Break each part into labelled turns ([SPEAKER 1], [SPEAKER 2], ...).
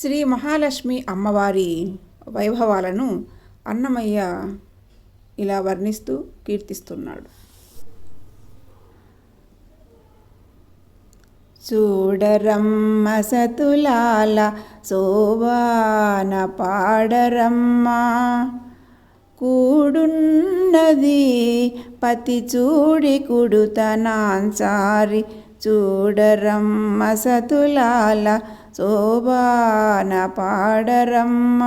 [SPEAKER 1] శ్రీ మహాలక్ష్మి అమ్మవారి వైభవాలను అన్నమయ్య ఇలా వర్ణిస్తూ కీర్తిస్తున్నాడు. చూడరమ్మ సతులాల శోభాన పాడరమ్మ కూడున్నది పతి చూడి కుడుతనాంచారి చూడరమ్మ సతులాల శోభాన పాడరమ్మ.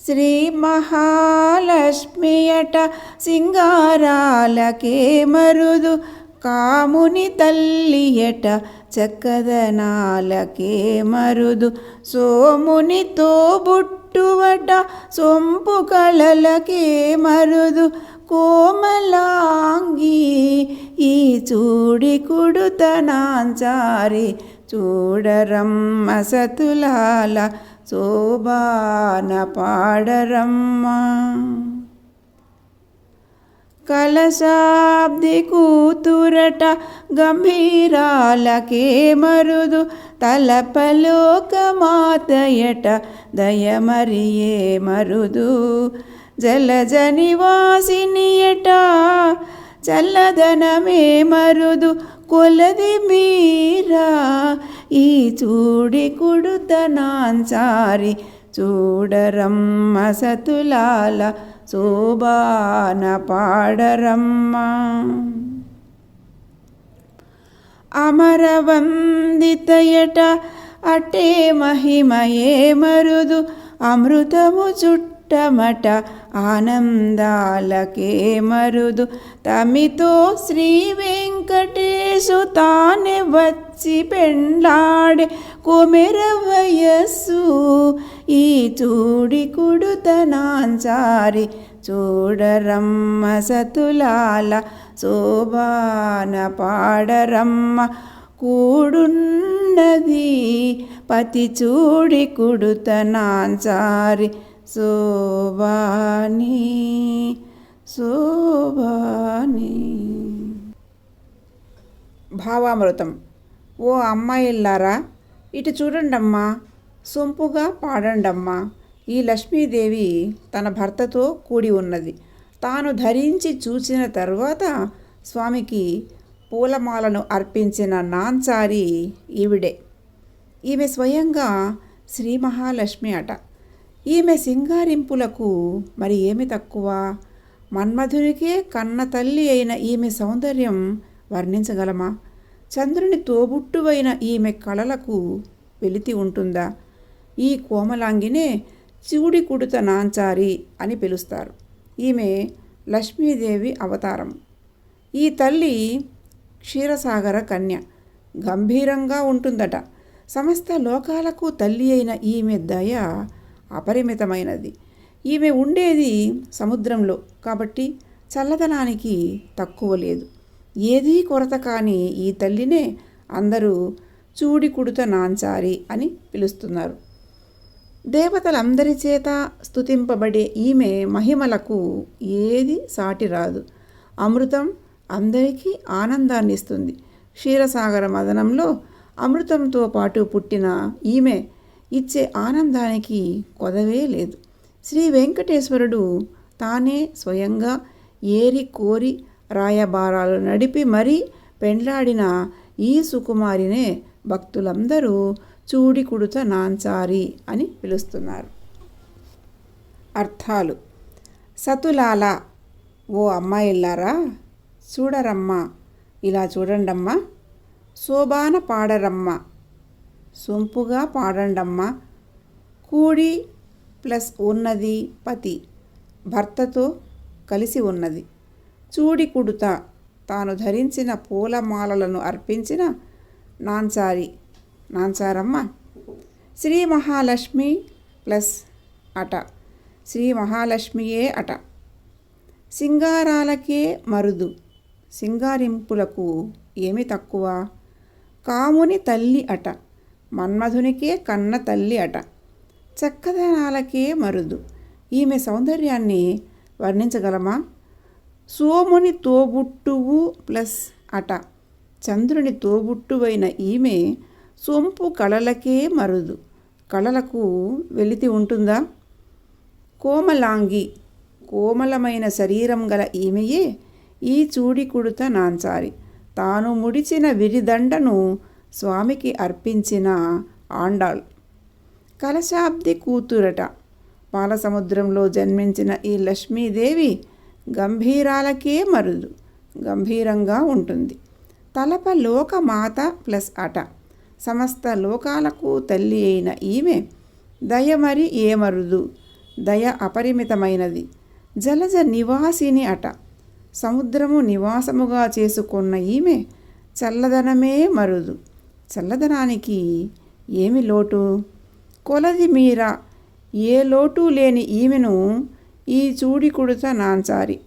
[SPEAKER 1] శ్రీ మహాలక్ష్మియట సింగారాలకే మరుదు కాముని తల్లియట చక్కదనాలకే మరుదు సోముని తోబుట్టువట సొంపు కళలకే మరుదు కోమలాంగి ఈ చూడి కుడుతనాంచారి చూడరమ్మ సతులాల శోభాన పాడరమ్మ. కలశాబ్ది కూతురట గంభీరాలకే మరుదు తలపలోకమాతయట దయమరియే మరుదు జలజ నివాసినియట చల్లదనమే మరుదు కొలది మీరా? ఈ చూడి కుడుతనాంచారి చూడరమ్మ సతులాల శోభాన పాడరమ్మ. అమరవందితయట అటే మహిమయే మరుదు అమృతము చుట్టమట ఆనందాలకే మరుదు. తమితో శ్రీ వెంకటేశు తానే వచ్చి పెండ్లాడే కుమెర వయస్సు. ఈ చూడి కుడుతనాంచారి చూడరమ్మ సతులాల శోభాన పాడరమ్మ కూడున్నది. పతి చూడి కుడుతనాంచారి శోభాని శోభాని. భావామృతం. ఓ అమ్మాయిల్లారా ఇటు చూడండమ్మా సొంపుగా పాడండమ్మా. ఈ లక్ష్మీదేవి తన భర్తతో కూడి ఉన్నది. తాను ధరించి చూసిన తర్వాత స్వామికి పూలమాలను అర్పించిన నాన్సారి ఈవిడే. ఈమె స్వయంగా శ్రీ మహాలక్ష్మి అట. ఈమె సింగారింపులకు మరి ఏమి తక్కువ? మన్మధునికే కన్న తల్లి అయిన ఈమె సౌందర్యం వర్ణించగలమా? చంద్రుని తోబుట్టువైన ఈమె కళలకు వెలితి ఉంటుందా? ఈ కోమలాంగినే చూడి కుడుత నాంచారి అని పిలుస్తారు. ఈమె లక్ష్మీదేవి అవతారం. ఈ తల్లి క్షీరసాగర కన్య. గంభీరంగా ఉంటుందట. సమస్త లోకాలకు తల్లి అయిన ఈమె దయ అపరిమితమైనది. ఈమె ఉండేది సముద్రంలో కాబట్టి చల్లదనానికి తక్కువ లేదు. ఏదీ కొరత కాని ఈ తల్లినే అందరూ చూడి కుడుత నాంచారి అని పిలుస్తున్నారు. దేవతలందరి చేత స్తుతింపబడే ఈమె మహిమలకు ఏది సాటి రాదు. అమృతం అందరికీ ఆనందాన్ని ఇస్తుంది క్షీరసాగర మదనంలో అమృతంతో పాటు పుట్టిన ఈమె ఇచ్చే ఆనందానికి కొదవే లేదు. శ్రీ వెంకటేశ్వరుడు తానే స్వయంగా ఏరి కోరి రాయబారాలు నడిపి మరీ పెండ్లాడిన ఈ సుకుమారినే భక్తులందరూ చూడి కుడుత నాంచారి అని పిలుస్తున్నారు. అర్థాలు. సతులాల ఓ అమ్మాయిల్లారా చూడరమ్మా. ఇలా చూడండమ్మా. శోభాన పాడరమ్మ. సొంపుగా పాడండమ్మా. కూడి ప్లస్ ఉన్నది పతి. భర్తతో కలిసి ఉన్నది. చూడి కుడుత తాను ధరించిన పూలమాలలను అర్పించిన నాన్సారి. నాన్సారమ్మ. శ్రీ మహాలక్ష్మి ప్లస్ అట. శ్రీ మహాలక్ష్మియే అట. సింగారాలకే మరుదు. సింగారింపులకు ఏమి తక్కువ? కాముని తల్లి అట. మన్మధునికే కన్న తల్లి అట. చక్కదనాలకే మరుదు. ఈమె సౌందర్యాన్ని వర్ణించగలమా? సోముని తోబుట్టువు ప్లస్ అట. చంద్రుని తోబుట్టువైన ఈమె సొంపు కళలకే మరుదు. కళలకు వెలితి ఉంటుందా? కోమలాంగి. కోమలమైన శరీరం గల ఈమెయే ఈ చూడి కుడుత నాంచారి. తాను ముడిచిన విరిదండను స్వామికి అర్పించిన ఆండాళ్ కలశాబ్ది కూతురట. పాలసముద్రంలో జన్మించిన ఈ లక్ష్మీదేవి గంభీరాలకే మరుదు. గంభీరంగా ఉంటుంది. తలప లోకమాత ప్లస్ అట. సమస్త లోకాలకు తల్లి అయిన ఈమె దయ మరి ఏమరుదు దయ అపరిమితమైనది. జలజ నివాసిని అట. సముద్రము నివాసముగా చేసుకున్న ఈమె చల్లదనమే మరుదు. చల్లదనానికి ఏమి లోటు? కొలది మీర ఏ లోటు లేని ఈమెను ఈ చూడి కుడుత నాంచారి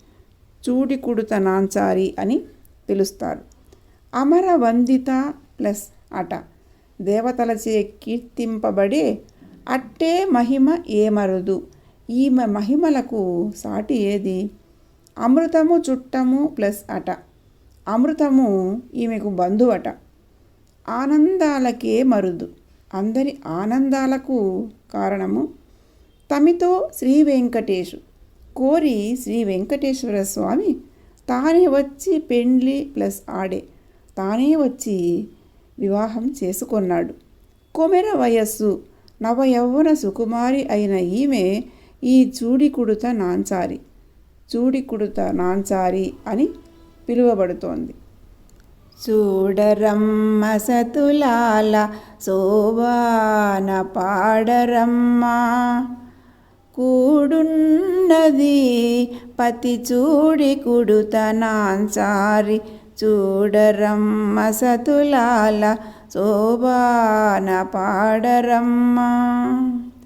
[SPEAKER 1] చూడి కుడుత నాంచారి అని పిలుస్తారు. అమర వందిత ప్లస్ అట. దేవతలచే కీర్తింపబడే అట్టే మహిమ ఏమరుదు? ఈమె మహిమలకు సాటి ఏది? అమృతము చుట్టము ప్లస్ అట. అమృతము ఈమెకు బంధువట. ఆనందాలకే మరుదు. అందరి ఆనందాలకు కారణము తమితో శ్రీ వెంకటేశు. కోరి శ్రీ వెంకటేశ్వర స్వామి తానే వచ్చి పెండ్లి ప్లస్ ఆడే. తానే వచ్చి వివాహం చేసుకొన్నాడు. కొమెర వయస్సు నవయవ్వన సుకుమారి అయిన ఈమె ఈ చూడి కుడుత నాంచారి. చూడి కుడుత నాంచారి అని పిలువబడుతోంది. చూడరమ్మ సతులాల శోభాన పాడరమ్మ. కూడున్నది పతి చూడి కుడుత చూడరమ్మ సతులాల శోభాన పాడరమ్మ.